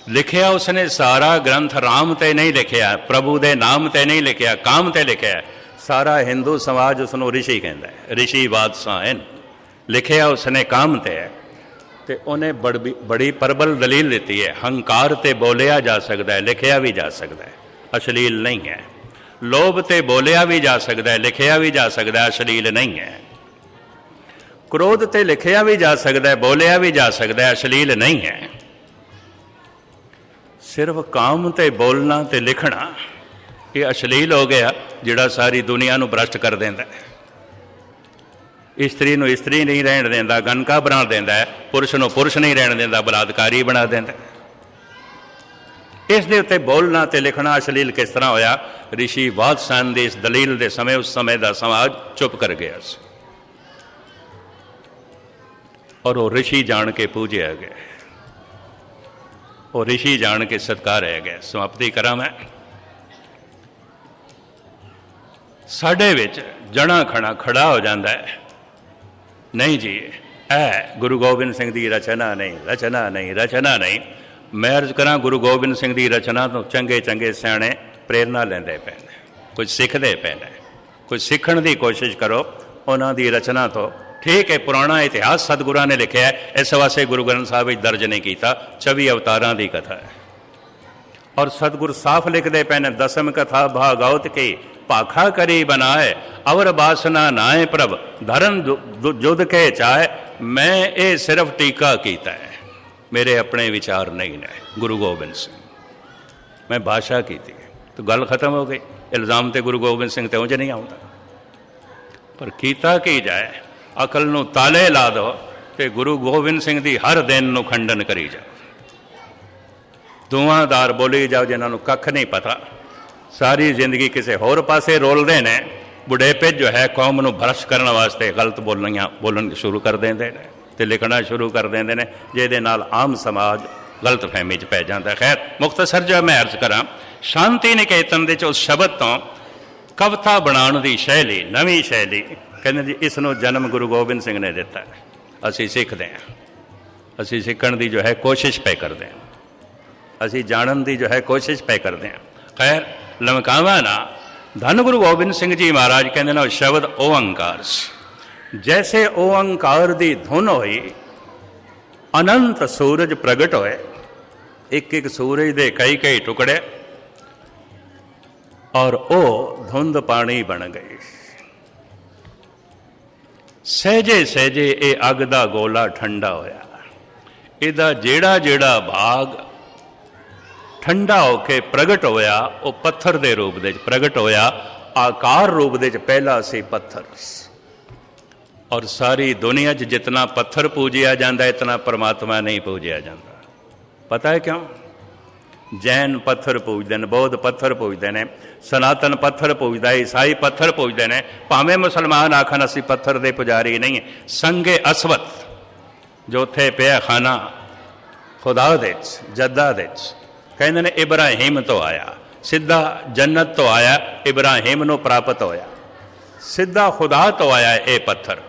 ਲਿਖਿਆ ਉਸਨੇ ਸਾਰਾ ਗ੍ਰੰਥ ਰਾਮ ਤੇ ਨਹੀਂ ਲਿਖਿਆ, ਪ੍ਰਭੂ ਦੇ ਨਾਮ ਤੇ ਨਹੀਂ ਲਿਖਿਆ, ਕਾਮ ਤੇ ਲਿਖਿਆ। ਸਾਰਾ ਹਿੰਦੂ ਸਮਾਜ ਉਸ ਨੂੰ ਰਿਸ਼ੀ ਕਹਿੰਦਾ ਹੈ, ਰਿਸ਼ੀ ਬਾਦਸ਼ਾਹ ਹਨ। ਲਿਖਿਆ ਉਸਨੇ ਕਾਮ ਤੇ ਹੈ ਤੇ ਉਹਨੇ ਬੜੀ ਬੜੀ ਪ੍ਰਬਲ ਦਲੀਲ ਦਿੱਤੀ ਹੈ, ਹੰਕਾਰ ਤੇ ਬੋਲਿਆ ਜਾ ਸਕਦਾ ਹੈ, ਲਿਖਿਆ ਵੀ ਜਾ ਸਕਦਾ ਹੈ, ਅਸ਼ਲੀਲ ਨਹੀਂ ਹੈ। ਲੋਭ ਤੇ ਬੋਲਿਆ ਵੀ ਜਾ ਸਕਦਾ ਹੈ, ਲਿਖਿਆ ਵੀ ਜਾ ਸਕਦਾ ਹੈ, ਅਸ਼ਲੀਲ ਨਹੀਂ ਹੈ। ਕ੍ਰੋਧ ਤੇ ਲਿਖਿਆ ਵੀ ਜਾ ਸਕਦਾ ਹੈ, ਬੋਲਿਆ ਵੀ ਜਾ ਸਕਦਾ ਹੈ, ਅਸ਼ਲੀਲ ਨਹੀਂ ਹੈ। ਸਿਰਫ ਕਾਮ ਤੇ ਬੋਲਣਾ ਤੇ ਲਿਖਣਾ ਇਹ ਅਸ਼ਲੀਲ ਹੋ ਗਿਆ, ਜਿਹੜਾ ਸਾਰੀ ਦੁਨੀਆ ਨੂੰ ਭ੍ਰਸ਼ਟ ਕਰ ਦਿੰਦਾ ਇਸਤਰੀ ਨੂੰ ਇਸਤਰੀ ਨਹੀਂ ਰਹਿਣ ਦਿੰਦਾ ਗਨਕਾ ਬਣਾ ਦਿੰਦਾ ਪੁਰਸ਼ ਨੂੰ ਪੁਰਸ਼ ਨਹੀਂ ਰਹਿਣ ਦਿੰਦਾ, ਬਲਾਤਕਾਰੀ ਬਣਾ ਦਿੰਦਾ ਇਸ ਦੇ ਉੱਤੇ ਬੋਲਣਾ ਤੇ ਲਿਖਣਾ ਅਸ਼ਲੀਲ ਕਿਸ ਤਰ੍ਹਾਂ ਹੋਇਆ, ਰਿਸ਼ੀ ਵਾਦਸਾਨ ਦੀ ਇਸ ਦਲੀਲ ਦੇ ਸਮੇਂ, ਉਸ ਸਮੇਂ ਦਾ ਸਮਾਜ ਚੁੱਪ ਕਰ ਗਿਆ ਸੀ। ਔਰ ਉਹ ਰਿਸ਼ੀ ਜਾਣ ਕੇ ਪੂਜਿਆ ਗਿਆ ਉਹ ਰਿਸ਼ੀ ਜਾਣ ਕੇ ਸਤਕਾਰਿਆ ਗਿਆ ਸਮਾਪਤੀ ਕਰਾਂ ਮੈਂ। ਸਾਡੇ ਵਿੱਚ ਜਣਾ ਖਣਾ ਖੜਾ ਹੋ ਜਾਂਦਾ ਹੈ। ਨਹੀਂ ਜੀ, ਇਹ ਗੁਰੂ ਗੋਬਿੰਦ ਸਿੰਘ ਦੀ ਰਚਨਾ ਨਹੀਂ ਰਚਨਾ ਨਹੀਂ ਰਚਨਾ ਨਹੀਂ। ਮੈਂ ਅਰਜ਼ ਕਰਾਂ ਗੁਰੂ ਗੋਬਿੰਦ ਸਿੰਘ ਦੀ ਰਚਨਾ ਤੋਂ ਚੰਗੇ ਚੰਗੇ ਸਿਆਣੇ ਪ੍ਰੇਰਣਾ ਲੈਂਦੇ ਪਏ ਨੇ ਕੁਝ ਸਿੱਖਦੇ ਪਏ ਨੇ ਕੁਝ ਸਿੱਖਣ ਦੀ ਕੋਸ਼ਿਸ਼ ਕਰੋ। ਉਹਨਾਂ ਦੀ ਰਚਨਾ ਤੋਂ ਠੀਕ ਹੈ, ਪੁਰਾਣਾ ਇਤਿਹਾਸ ਸਤਿਗੁਰਾਂ ਨੇ ਲਿਖਿਆ ਹੈ। ਇਸ ਵਾਸਤੇ ਗੁਰੂ ਗ੍ਰੰਥ ਸਾਹਿਬ ਵਿੱਚ ਦਰਜ ਨਹੀਂ ਕੀਤਾ। 24 ਅਵਤਾਰਾਂ ਦੀ ਕਥਾ ਹੈ। ਔਰ ਸਤਿਗੁਰ ਸਾਫ਼ ਲਿਖਦੇ ਪਏ ਨੇ ਦਸਮ ਕਥਾ ਭਾਗਵਤ ਕੀ? ਭਾਖਾ ਕਰੀ ਬਣਾਏ ਅਵਰ ਬਾਸਨਾ ਨਾਏ ਪ੍ਰਭ ਧਰਨ ਜੁ- ਜੁਦ ਕੇ ਚਾਹੇ ਮੈਂ ਇਹ ਸਿਰਫ ਟੀਕਾ ਕੀਤਾ ਹੈ ਮੇਰੇ ਆਪਣੇ ਵਿਚਾਰ ਨਹੀਂ ਨੇ ਗੁਰੂ ਗੋਬਿੰਦ ਸਿੰਘ ਮੈਂ ਭਾਸ਼ਾ ਕੀਤੀ ਤਾਂ ਗੱਲ ਖਤਮ ਹੋ ਗਈ ਇਲਜ਼ਾਮ ਤੇ ਗੁਰੂ ਗੋਬਿੰਦ ਸਿੰਘ ਤੇ ਉਂਝ ਨਹੀਂ ਆਉਂਦਾ ਪਰ ਕੀਤਾ ਕੀ ਜਾਏ ਅਕਲ ਨੂੰ ਤਾਲੇ ਲਾ ਦੋ ਤੇ ਗੁਰੂ ਗੋਬਿੰਦ ਸਿੰਘ ਦੀ ਹਰ ਦਿਨ ਨੂੰ ਖੰਡਨ ਕਰੀ ਜਾ ਦੁਆਦਾਰ ਬੋਲੀ ਜਾਓ ਜਿਨ੍ਹਾਂ ਨੂੰ ਕੱਖ ਨਹੀਂ ਪਤਾ ਸਾਰੀ ਜ਼ਿੰਦਗੀ ਕਿਸੇ ਹੋਰ ਪਾਸੇ ਰੋਲਦੇ ਨੇ। ਬੁਢੇਪੇ ਜੋ ਹੈ, ਕੌਮ ਨੂੰ ਭ੍ਰਸ਼ ਕਰਨ ਵਾਸਤੇ ਗਲਤ ਬੋਲਣੀਆਂ ਬੋਲਣ ਸ਼ੁਰੂ ਕਰ ਦਿੰਦੇ ਨੇ ਤੇ ਲਿਖਣਾ ਸ਼ੁਰੂ ਕਰ ਦਿੰਦੇ ਨੇ, ਜਿਹਦੇ ਨਾਲ ਆਮ ਸਮਾਜ ਗਲਤ ਫਹਿਮੀ 'ਚ ਪੈ ਜਾਂਦਾ। ਖੈਰ ਮੁਖਤਸਰ ਜੋ ਮੈਂ ਅਰਜ਼ ਕਰਾਂ, ਸ਼ਾਂਤੀ ਨਿਕੇਤਨ ਦੇ ਚ ਉਸ ਸ਼ਬਦ ਤੋਂ ਕਵਿਤਾ ਬਣਾਉਣ ਦੀ ਸ਼ੈਲੀ, ਨਵੀਂ ਸ਼ੈਲੀ, ਕਹਿੰਦੇ ਜੀ, ਇਸ ਨੂੰ ਜਨਮ ਗੁਰੂ ਗੋਬਿੰਦ ਸਿੰਘ ਨੇ ਦਿੱਤਾ ਅਸੀਂ ਸਿੱਖਦੇ ਹਾਂ। ਅਸੀਂ ਸਿੱਖਣ ਦੀ ਜੋ ਹੈ, ਕੋਸ਼ਿਸ਼ ਪੈ ਕਰਦੇ ਹਾਂ। ਅਸੀਂ ਜਾਣਨ ਦੀ ਜੋ ਹੈ, ਕੋਸ਼ਿਸ਼ ਪੈ ਕਰਦੇ ਹਾਂ। ਖੈਰ ਲਮਕਾਵਾ ਨਾ ਧੰਨ ਗੁਰੂ ਗੋਬਿੰਦ ਸਿੰਘ ਜੀ ਮਹਾਰਾਜ ਕਹਿੰਦੇ ਨੇ ਉਹ ਸ਼ਬਦ ਓੰਕਾਰ ਸੀ। ਜੈਸੇ ਓੰਕਾਰ ਦੀ ਧੁਨ ਹੋਈ, ਅਨੰਤ ਸੂਰਜ ਪ੍ਰਗਟ ਹੋਏ ਇੱਕ ਇੱਕ ਸੂਰਜ ਦੇ ਕਈ ਕਈ ਟੁਕੜੇ, ਔਰ ਉਹ ਧੁੰਦ ਪਾਣੀ ਬਣ ਗਏ। ਸਹਿਜੇ ਸਹਿਜੇ ਇਹ ਅੱਗ ਦਾ ਗੋਲਾ ਠੰਡਾ ਹੋਇਆ। ਇਹਦਾ ਜਿਹੜਾ ਜਿਹੜਾ ਭਾਗ ਠੰਡਾ ਹੋ ਕੇ ਪ੍ਰਗਟ ਹੋਇਆ, ਉਹ ਪੱਥਰ ਦੇ ਰੂਪ ਦੇ ਵਿੱਚ ਪ੍ਰਗਟ ਹੋਇਆ, ਆਕਾਰ ਰੂਪ ਦੇ ਵਿੱਚ ਪਹਿਲਾ ਸੀ ਪੱਥਰ। ਔਰ ਸਾਰੀ ਦੁਨੀਆ 'ਚ ਜਿਤਨਾ ਪੱਥਰ ਪੂਜਿਆ ਜਾਂਦਾ, ਇਤਨਾ ਪਰਮਾਤਮਾ ਨਹੀਂ ਪੂਜਿਆ ਜਾਂਦਾ। ਪਤਾ ਹੈ ਕਿਉਂ? ਜੈਨ ਪੱਥਰ ਪੂਜਦੇ ਨੇ, ਬੌਧ ਪੱਥਰ ਪੂਜਦੇ ਨੇ, ਸਨਾਤਨ ਪੱਥਰ ਪੂਜਦਾ, ਈਸਾਈ ਪੱਥਰ ਪੂਜਦੇ ਨੇ, ਭਾਵੇਂ ਮੁਸਲਮਾਨ ਆਖਣ, ਅਸੀਂ ਪੱਥਰ ਦੇ ਪੁਜਾਰੀ ਨਹੀਂ ਸੰਗੇ ਅਸਵਤ, ਜੋ ਉੱਥੇ ਪਿਆ ਖਾਨਾ ਖੁਦਾ ਦੇ ਚ ਜੱਦਾ ਦੇ ਚ ਕਹਿੰਦੇ ਨੇ ਇਬਰਾਹੀਮ ਤੋਂ ਆਇਆ। ਸਿੱਧਾ ਜੰਨਤ ਤੋਂ ਆਇਆ, ਇਬਰਾਹੀਮ ਨੂੰ ਪ੍ਰਾਪਤ ਹੋਇਆ। ਸਿੱਧਾ ਖੁਦਾ ਤੋਂ ਆਇਆ ਇਹ ਪੱਥਰ।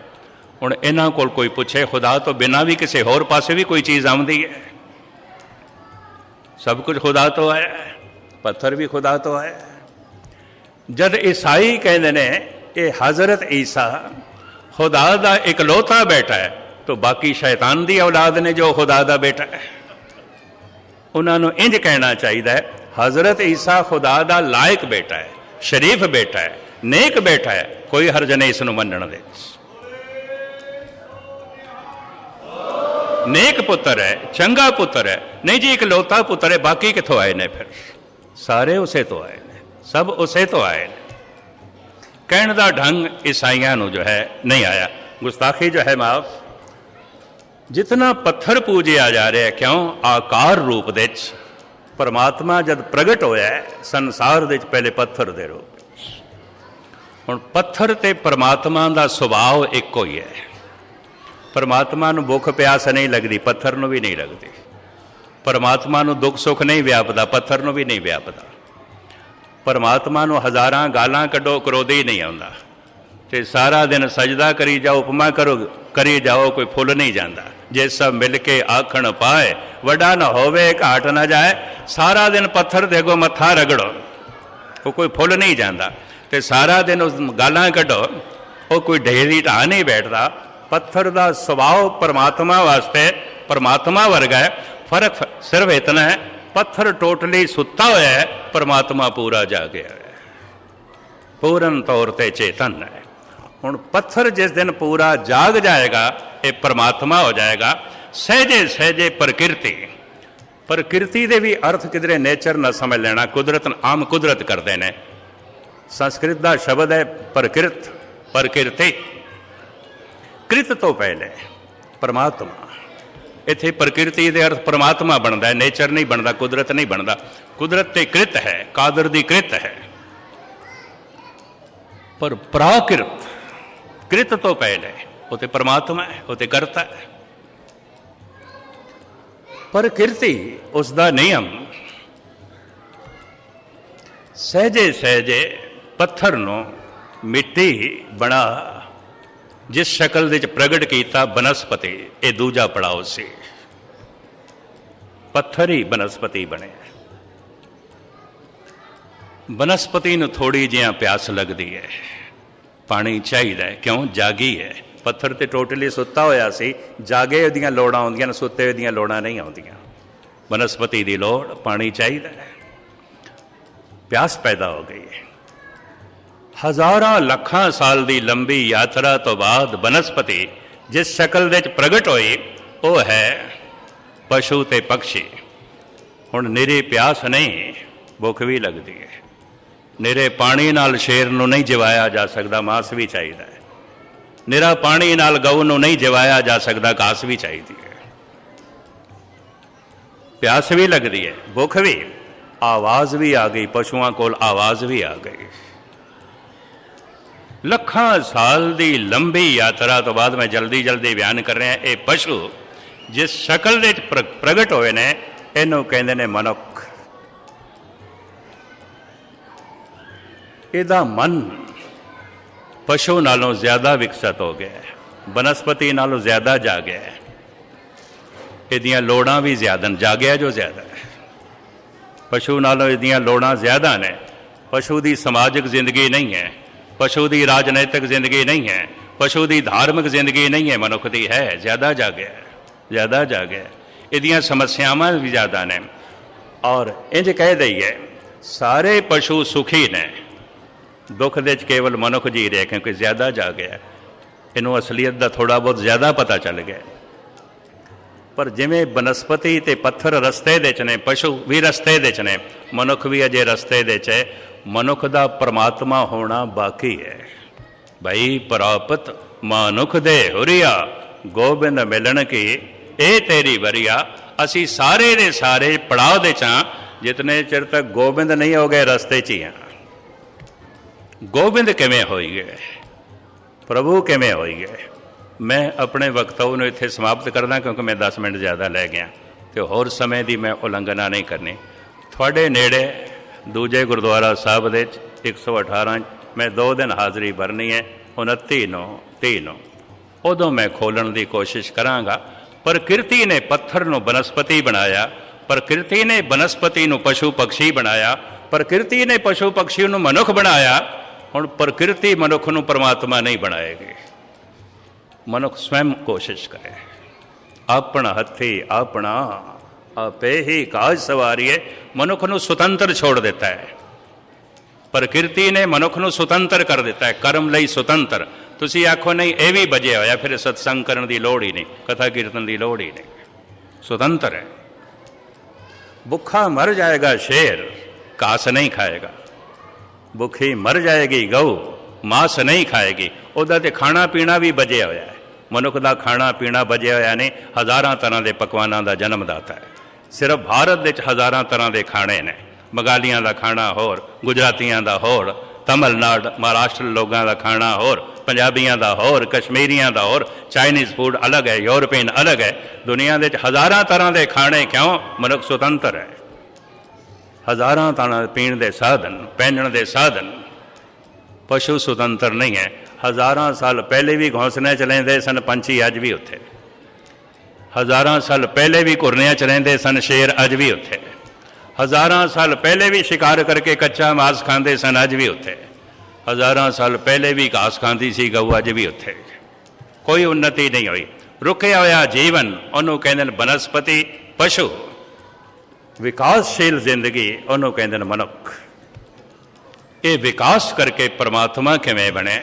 ਹੁਣ ਇਹਨਾਂ ਕੋਲ ਕੋਈ ਪੁੱਛੇ, ਖੁਦਾ ਤੋਂ ਬਿਨਾਂ ਵੀ ਕਿਸੇ ਹੋਰ ਪਾਸੇ ਵੀ ਕੋਈ ਚੀਜ਼ ਆਉਂਦੀ ਹੈ? ਸਭ ਕੁਝ ਖੁਦਾ ਤੋਂ ਆਇਆ ਹੈ, ਪੱਥਰ ਵੀ ਖੁਦਾ ਤੋਂ ਆਇਆ ਹੈ। ਜਦ ਈਸਾਈ ਕਹਿੰਦੇ ਨੇ ਇਹ ਹਜ਼ਰਤ ਈਸਾ ਖੁਦਾ ਦਾ ਇਕਲੌਤਾ ਬੇਟਾ ਹੈ, ਤਾਂ ਬਾਕੀ ਸ਼ੈਤਾਨ ਦੀ ਔਲਾਦ ਨੇ ਜੋ ਖੁਦਾ ਦਾ ਬੇਟਾ ਹੈ। ਉਹਨਾਂ ਨੂੰ ਇੰਜ ਕਹਿਣਾ ਚਾਹੀਦਾ ਹੈ, ਹਜ਼ਰਤ ਈਸਾ ਖੁਦਾ ਦਾ ਲਾਇਕ ਬੇਟਾ ਹੈ, ਸ਼ਰੀਫ ਬੇਟਾ ਹੈ, ਨੇਕ ਬੇਟਾ ਹੈ, ਕੋਈ ਹਰਜ ਨਹੀਂ ਇਸ ਨੂੰ ਮੰਨਣ ਦੇ। ਨੇਕ ਪੁੱਤਰ ਹੈ, ਚੰਗਾ ਪੁੱਤਰ ਹੈ, ਨਹੀਂ ਜੀ ਇਕਲੌਤਾ ਪੁੱਤਰ ਹੈ, ਬਾਕੀ ਕਿੱਥੋਂ ਆਏ ਨੇ ਫਿਰ? ਸਾਰੇ ਉਸੇ ਤੋਂ ਆਏ ਨੇ, ਸਭ ਉਸੇ ਤੋਂ ਆਏ ਨੇ। ਕਹਿਣ ਦਾ ਢੰਗ ਈਸਾਈਆਂ ਨੂੰ ਜੋ ਹੈ ਨਹੀਂ ਆਇਆ। ਗੁਸਤਾਖੀ ਜੋ ਹੈ ਮਾਫ। ਜਿਤਨਾ ਪੱਥਰ ਪੂਜਿਆ ਜਾ ਰਿਹਾ ਕਿਉਂ? ਆਕਾਰ ਰੂਪ ਦੇ ਵਿੱਚ। ਪਰਮਾਤਮਾ ਜਦ ਪ੍ਰਗਟ ਹੋਇਆ ਸੰਸਾਰ ਦੇ ਵਿੱਚ ਪਹਿਲੇ ਪੱਥਰ ਦੇ ਰੂਪ ਵਿੱਚ। ਹੁਣ ਪੱਥਰ ਤੇ ਪਰਮਾਤਮਾ ਦਾ ਸੁਭਾਅ ਇੱਕੋ ਹੀ ਹੈ। ਪਰਮਾਤਮਾ ਨੂੰ ਭੁੱਖ ਪਿਆਸ ਨਹੀਂ ਲੱਗਦੀ, ਪੱਥਰ ਨੂੰ ਵੀ ਨਹੀਂ ਲੱਗਦੀ। ਪਰਮਾਤਮਾ ਨੂੰ ਦੁੱਖ ਸੁੱਖ ਨਹੀਂ ਵਿਆਪਦਾ, ਪੱਥਰ ਨੂੰ ਵੀ ਨਹੀਂ ਵਿਆਪਦਾ। ਪਰਮਾਤਮਾ ਨੂੰ ਹਜ਼ਾਰਾਂ ਗਾਲਾਂ ਕੱਢੋ, ਕਰੋਧੀ ਨਹੀਂ ਆਉਂਦਾ। ਤੇ ਸਾਰਾ ਦਿਨ ਸਜਦਾ ਕਰੀ ਜਾਓ, ਉਪਮਾ ਕਰੋ, ਕਰੀ ਜਾਓ, ਕੋਈ ਫੁੱਲ ਨਹੀਂ ਜਾਂਦਾ। ਜੇ ਸਭ ਮਿਲ ਕੇ ਆਖਣ ਪਾਏ, ਵੱਡਾ ਨਾ ਹੋਵੇ ਘਾਟ ਨਾ ਜਾਏ, ਸਾਰਾ ਦਿਨ ਪੱਥਰ ਦੇ ਅੱਗੋਂ ਮੱਥਾ ਰਗੜੋ। ਉਹ ਕੋਈ ਫੁੱਲ ਨਹੀਂ ਜਾਂਦਾ। ਤੇ ਸਾਰਾ ਦਿਨ ਉਸ ਗਾਲਾਂ ਕੱਢੋ। ਉਹ ਕੋਈ ਢੇਰੀ ਢਾਹ ਨਹੀਂ ਬੈਠਦਾ। ਪੱਥਰ ਦਾ ਸੁਭਾਅ ਪਰਮਾਤਮਾ ਵਾਸਤੇ, ਪਰਮਾਤਮਾ ਵਰਗਾ ਹੈ। ਫ਼ਰਕ ਸਿਰਫ ਇਤਨਾ ਹੈ, ਪੱਥਰ ਟੋਟਲੀ ਸੁੱਤਾ ਹੋਇਆ ਹੈ, ਪਰਮਾਤਮਾ ਪੂਰਾ ਜਾਗਿਆ ਹੈ। ਪੂਰਨ ਤੌਰ ਤੇ ਚੇਤਨ ਹੈ। ਹੁਣ ਪੱਥਰ ਜਿਸ ਦਿਨ ਪੂਰਾ ਜਾਗ ਜਾਏਗਾ, ਇਹ ਪਰਮਾਤਮਾ ਹੋ ਜਾਏਗਾ। ਸਹਿਜੇ ਸਹਿਜੇ ਪ੍ਰਕਿਰਤੀ। ਪ੍ਰਕਿਰਤੀ ਦੇ ਵੀ ਅਰਥ ਕਿਧਰੇ ਨੇਚਰ ਨਾ ਸਮਝ ਲੈਣਾ, ਕੁਦਰਤ ਆਮ ਕੁਦਰਤ ਕਰਦੇ ਨੇ। ਸੰਸਕ੍ਰਿਤ ਦਾ ਸ਼ਬਦ ਹੈ ਪ੍ਰਕਿਰਤ, ਪ੍ਰਕਿਰਤੀ। ਕ੍ਰਿਤ ਤੋਂ ਪਹਿਲੇ ਪਰਮਾਤਮਾ। ਇੱਥੇ ਪ੍ਰਕਿਰਤੀ ਦੇ ਅਰਥ ਪਰਮਾਤਮਾ ਬਣਦਾ ਹੈ ਨੇਚਰ ਨਹੀਂ ਬਣਦਾ, ਕੁਦਰਤ ਨਹੀਂ ਬਣਦਾ। ਕੁਦਰਤ ਤੇ ਕ੍ਰਿਤ ਹੈ, ਕਾਦਰ ਦੀ ਕ੍ਰਿਤ ਹੈ। ਪਰ ਪ੍ਰਾਕਿਰਤ ਕ੍ਰਿਤ ਤੋਂ ਪਹਿਲੇ ਉਹ ਤੇ ਪਰਮਾਤਮਾ ਹੈ ਉਹ ਤੇ ਕਰਤਾ ਹੈ ਪ੍ਰਕਿਰਤੀ ਉਸ ਦਾ ਨਿਯਮ ਸਹਜੇ ਸਹਜੇ ਪੱਥਰ ਨੂੰ ਮਿੱਟੀ ਬਣਾ ਜਿਸ ਸ਼ਕਲ ਦੇ ਵਿੱਚ ਪ੍ਰਗਟ ਕੀਤਾ ਬਨਸਪਤੀ ਇਹ ਦੂਜਾ ਪੜਾਅ ਸੀ ਪੱਥਰ ਹੀ ਬਨਸਪਤੀ ਬਣੇ ਬਨਸਪਤੀ ਨੂੰ ਥੋੜੀ ਜਿਹਾ ਪਿਆਸ ਲੱਗਦੀ ਹੈ ਪਾਣੀ ਚਾਹੀਦਾ ਹੈ। ਕਿਉਂ? ਜਾਗੀ ਹੈ। ਪੱਥਰ ਤੇ ਟੋਟਲੀ ਸੁੱਤਾ ਹੋਇਆ ਸੀ। ਜਾਗੇ ਉਹਦੀਆਂ ਲੋੜਾਂ ਆਉਂਦੀਆਂ ਨੇ, ਸੁੱਤੇ ਹੋਏ ਦੀਆਂ ਲੋੜਾਂ ਨਹੀਂ ਆਉਂਦੀਆਂ। ਬਨਸਪਤੀ ਦੀ ਲੋੜ, ਪਾਣੀ ਚਾਹੀਦਾ ਹੈ। ਪਿਆਸ ਪੈਦਾ ਹੋ ਗਈ ਹੈ। ਹਜ਼ਾਰਾਂ ਲੱਖਾਂ ਸਾਲ ਦੀ ਲੰਬੀ ਯਾਤਰਾ ਤੋਂ ਬਾਅਦ ਬਨਸਪਤੀ, ਜਿਸ ਸ਼ਕਲ ਵਿੱਚ ਪ੍ਰਗਟ ਹੋਈ, ਉਹ ਹੈ ਪਸ਼ੂ ਤੇ ਪੰਛੀ। ਹੁਣ ਨਿਰੇ ਪਿਆਸ ਨਹੀਂ, ਭੁੱਖ ਵੀ ਲੱਗਦੀ ਹੈ। ਨਿਰੇ ਪਾਣੀ ਨਾਲ ਸ਼ੇਰ ਨੂੰ ਨਹੀਂ ਜਿਵਾਇਆ ਜਾ ਸਕਦਾ, ਮਾਸ ਵੀ ਚਾਹੀਦਾ ਹੈ। ਨਿਰਾ ਪਾਣੀ ਨਾਲ ਗਊ ਨੂੰ ਨਹੀਂ ਜਿਵਾਇਆ ਜਾ ਸਕਦਾ, ਘਾਸ ਵੀ ਚਾਹੀਦੀ ਹੈ। ਪਿਆਸ ਵੀ ਲੱਗਦੀ ਹੈ, ਭੁੱਖ ਵੀ। ਆਵਾਜ਼ ਵੀ ਆ ਗਈ, ਪਸ਼ੂਆਂ ਕੋਲ ਆਵਾਜ਼ ਵੀ ਆ ਗਈ। ਲੱਖਾਂ ਸਾਲ ਦੀ ਲੰਬੀ ਯਾਤਰਾ ਤੋਂ ਬਾਅਦ ਮੈਂ ਜਲਦੀ ਜਲਦੀ ਬਿਆਨ ਕਰ ਰਿਹਾ, ਇਹ ਪਸ਼ੂ ਜਿਸ ਸ਼ਕਲ ਦੇ ਵਿੱਚ ਪ੍ਰਗਟ ਹੋਏ ਨੇ, ਇਹਨੂੰ ਕਹਿੰਦੇ ਨੇ ਮਨੁੱਖ ਇਹਦਾ ਮਨ ਪਸ਼ੂ ਨਾਲੋਂ ਜ਼ਿਆਦਾ ਵਿਕਸਿਤ ਹੋ ਗਿਆ ਹੈ, ਬਨਸਪਤੀ ਨਾਲੋਂ ਜ਼ਿਆਦਾ ਜਾਗਿਆ ਹੈ। ਇਹਦੀਆਂ ਲੋੜਾਂ ਵੀ ਜ਼ਿਆਦਾ ਜਾਗਿਆ ਜੋ ਜ਼ਿਆਦਾ ਹੈ। ਪਸ਼ੂ ਨਾਲੋਂ ਇਹਦੀਆਂ ਲੋੜਾਂ ਜ਼ਿਆਦਾ ਨੇ। ਪਸ਼ੂ ਦੀ ਸਮਾਜਿਕ ਜ਼ਿੰਦਗੀ ਨਹੀਂ ਹੈ, ਪਸ਼ੂ ਦੀ ਰਾਜਨੀਤਿਕ ਜ਼ਿੰਦਗੀ ਨਹੀਂ ਹੈ, ਪਸ਼ੂ ਦੀ ਧਾਰਮਿਕ ਜ਼ਿੰਦਗੀ ਨਹੀਂ ਹੈ ਮਨੁੱਖ ਦੀ, ਹੈ, ਜ਼ਿਆਦਾ ਜਾਗਿਆ ਜ਼ਿਆਦਾ ਜਾਗਿਆ ਇਹਦੀਆਂ ਸਮੱਸਿਆਵਾਂ ਵੀ ਜ਼ਿਆਦਾ ਨੇ। ਔਰ ਇੰਜ ਕਹਿ ਦਈਏ, ਸਾਰੇ ਪਸ਼ੂ ਸੁਖੀ ਨੇ। ਦੁੱਖ ਦੇ ਚ ਕੇਵਲ ਮਨੁੱਖ ਜੀ ਰਿਹਾ ਕਿਉਂਕਿ ਜ਼ਿਆਦਾ ਜਾ ਗਿਆ ਇਹਨੂੰ ਅਸਲੀਅਤ ਦਾ ਥੋੜਾ ਬਹੁਤ ਜ਼ਿਆਦਾ ਪਤਾ ਚੱਲ ਗਿਆ ਪਰ ਜਿਵੇਂ ਬਨਸਪਤੀ ਤੇ ਪੱਥਰ ਰਸਤੇ ਦੇ ਚ ਨੇ, ਪਸ਼ੂ ਵੀ ਰਸਤੇ ਦੇ ਚ ਨੇ, ਮਨੁੱਖ ਵੀ ਅਜੇ ਰਸਤੇ ਦੇ ਚ ਹੈ। ਮਨੁੱਖ ਦਾ ਪਰਮਾਤਮਾ ਹੋਣਾ ਬਾਕੀ ਹੈ। ਭਈ ਪ੍ਰਾਪਤ ਮਨੁੱਖ ਦੇ ਹੁਰੀਆ, ਗੋਬਿੰਦ ਮਿਲਣ ਕੀ? ਇਹ ਤੇਰੀ ਵਰੀਆ, ਅਸੀਂ ਸਾਰੇ ਦੇ ਸਾਰੇ ਪੜਾਅ ਦੇ ਚਾਂ ਜਿਤਨੇ ਚਿਰ ਤੱਕ ਗੋਬਿੰਦ ਨਹੀਂ ਹੋ ਗਏ, ਰਸਤੇ 'ਚ ਹੀ ਆ ਗੋਬਿੰਦ ਕਿਵੇਂ ਹੋਈ ਗਏ ਪ੍ਰਭੂ ਕਿਵੇਂ ਹੋਈ ਗਏ ਮੈਂ ਆਪਣੇ ਵਕਤਵ ਨੂੰ ਇੱਥੇ ਸਮਾਪਤ ਕਰਦਾ ਕਿਉਂਕਿ ਮੈਂ 10 ਮਿੰਟ ਜ਼ਿਆਦਾ ਲੈ ਗਿਆ। ਤੇ ਹੋਰ ਸਮੇਂ ਦੀ ਮੈਂ ਉਲੰਘਣਾ ਨਹੀਂ ਕਰਨੀ। ਤੁਹਾਡੇ ਨੇੜੇ ਦੂਜੇ ਗੁਰਦੁਆਰਾ ਸਾਹਿਬ ਦੇ 'ਚ 118 'ਚ ਮੈਂ ਦੋ ਦਿਨ ਹਾਜ਼ਰੀ ਭਰਨੀ ਹੈ 29 ਨੂੰ 30 ਨੂੰ। ਉਦੋਂ ਮੈਂ ਖੋਲਣ ਦੀ ਕੋਸ਼ਿਸ਼ ਕਰਾਂਗਾ। ਪ੍ਰਕਿਰਤੀ ਨੇ ਪੱਥਰ ਨੂੰ ਬਨਸਪਤੀ ਬਣਾਇਆ, ਪ੍ਰਕਿਰਤੀ ਨੇ ਬਨਸਪਤੀ ਨੂੰ ਪਸ਼ੂ ਪੰਛੀ ਬਣਾਇਆ, ਪ੍ਰਕਿਰਤੀ ਨੇ ਪਸ਼ੂ ਪੰਛੀ ਨੂੰ ਮਨੁੱਖ ਬਣਾਇਆ ਹੁਣ ਪ੍ਰਕਿਰਤੀ ਮਨੁੱਖ ਨੂੰ ਪਰਮਾਤਮਾ ਨਹੀਂ ਬਣਾਏਗੀ। ਮਨੁੱਖ ਸਵੈਮ ਕੋਸ਼ਿਸ਼ ਕਰੇ। ਆਪਣਾ ਹੱਥੀ, ਆਪਣਾ ਆਪੇ ਹੀ ਕਾਜ ਸਵਾਰੀਏ। ਮਨੁੱਖ ਨੂੰ ਸੁਤੰਤਰ ਛੋੜ ਦਿੱਤਾ ਹੈ। ਪ੍ਰਕਿਰਤੀ ਨੇ ਮਨੁੱਖ ਨੂੰ ਸੁਤੰਤਰ ਕਰ ਦਿੱਤਾ ਹੈ। ਕਰਮ ਲਈ ਸੁਤੰਤਰ। ਤੁਸੀਂ ਆਖੋ, ਨਹੀਂ, ਇਹ ਵੀ ਬਜਿਆ ਹੋਇਆ, ਫਿਰ ਸਤਸੰਗ ਕਰਨ ਦੀ ਲੋੜ ਹੀ ਨਹੀਂ। ਕਥਾ ਕੀਰਤਨ ਦੀ ਲੋੜ ਹੀ ਨਹੀਂ। ਸੁਤੰਤਰ ਹੈ। ਭੁੱਖਾ ਮਰ ਜਾਏਗਾ ਸ਼ੇਰ, ਘਾਸ ਨਹੀਂ ਖਾਏਗਾ। ਭੁੱਖੀ ਮਰ ਜਾਏਗੀ, ਗਊ ਮਾਸ ਨਹੀਂ ਖਾਏਗੀ। ਉਹਦਾ ਤੇ ਖਾਣਾ ਪੀਣਾ ਵੀ ਬਜਿਆ ਹੋਇਆ ਹੈ। ਮਨੁੱਖ ਦਾ ਖਾਣਾ ਪੀਣਾ ਬਜਿਆ ਹੋਇਆ ਨੇ ਹਜ਼ਾਰਾਂ ਤਰ੍ਹਾਂ ਦੇ ਪਕਵਾਨਾਂ ਦਾ ਜਨਮਦਾਤਾ ਹੈ। ਸਿਰਫ ਭਾਰਤ ਵਿੱਚ ਹਜ਼ਾਰਾਂ ਤਰ੍ਹਾਂ ਦੇ ਖਾਣੇ ਨੇ। ਬੰਗਾਲੀਆਂ ਦਾ ਖਾਣਾ ਹੋਰ, ਗੁਜਰਾਤੀਆਂ ਦਾ ਹੋਰ, ਤਮਿਲਨਾਡ, ਮਹਾਰਾਸ਼ਟਰ ਲੋਕਾਂ ਦਾ ਖਾਣਾ ਹੋਰ, ਪੰਜਾਬੀਆਂ ਦਾ ਹੋਰ, ਕਸ਼ਮੀਰੀਆਂ ਦਾ ਹੋਰ, ਚਾਈਨੀਜ਼ ਫੂਡ ਅਲੱਗ ਹੈ, ਯੂਰਪੀਅਨ ਅਲੱਗ ਹੈ। ਦੁਨੀਆ ਦੇ ਵਿੱਚ ਹਜ਼ਾਰਾਂ ਤਰ੍ਹਾਂ ਦੇ ਖਾਣੇ ਕਿਉਂ? ਮਨੁੱਖ ਸੁਤੰਤਰ ਹੈ। ਹਜ਼ਾਰਾਂ ਤਰ੍ਹਾਂ ਪੀਣ ਦੇ ਸਾਧਨ, ਪਹਿਨਣ ਦੇ ਸਾਧਨ। ਪਸ਼ੂ ਸੁਤੰਤਰ ਨਹੀਂ ਹੈ। ਹਜ਼ਾਰਾਂ ਸਾਲ ਪਹਿਲੇ ਵੀ ਘੋਂਸਲੇ ਚ ਰਹਿੰਦੇ ਸਨ, ਪੰਛੀ ਅੱਜ ਵੀ ਉੱਥੇ। ਹਜ਼ਾਰਾਂ ਸਾਲ ਪਹਿਲੇ ਵੀ ਘੁਰਨਿਆਂ 'ਚ ਰਹਿੰਦੇ ਸਨ, ਸ਼ੇਰ ਅੱਜ ਵੀ ਉੱਥੇ। ਹਜ਼ਾਰਾਂ ਸਾਲ ਪਹਿਲੇ ਵੀ ਸ਼ਿਕਾਰ ਕਰਕੇ ਕੱਚਾ ਮਾਸ ਖਾਂਦੇ ਸਨ, ਅੱਜ ਵੀ ਉੱਥੇ। ਹਜ਼ਾਰਾਂ ਸਾਲ ਪਹਿਲੇ ਵੀ ਘਾਸ ਖਾਂਦੀ ਸੀ, ਗਊ ਅੱਜ ਵੀ ਉੱਥੇ। ਕੋਈ ਉન્નਤੀ ਨਹੀਂ ਹੋਈ। ਰੁਕਿਆ ਹੋਇਆ ਜੀਵਨ, ਉਹਨੂੰ ਕਹਿੰਦੇ ਨੇ ਬਨਸਪਤੀ ਪਸ਼ੂ। ਵਿਕਾਸਸ਼ੀਲ ਜ਼ਿੰਦਗੀ ਉਹਨੂੰ ਕਹਿੰਦੇ ਨੇ ਮਨੁੱਖ। ਇਹ ਵਿਕਾਸ ਕਰਕੇ ਪਰਮਾਤਮਾ ਕਿਵੇਂ ਬਣੇ?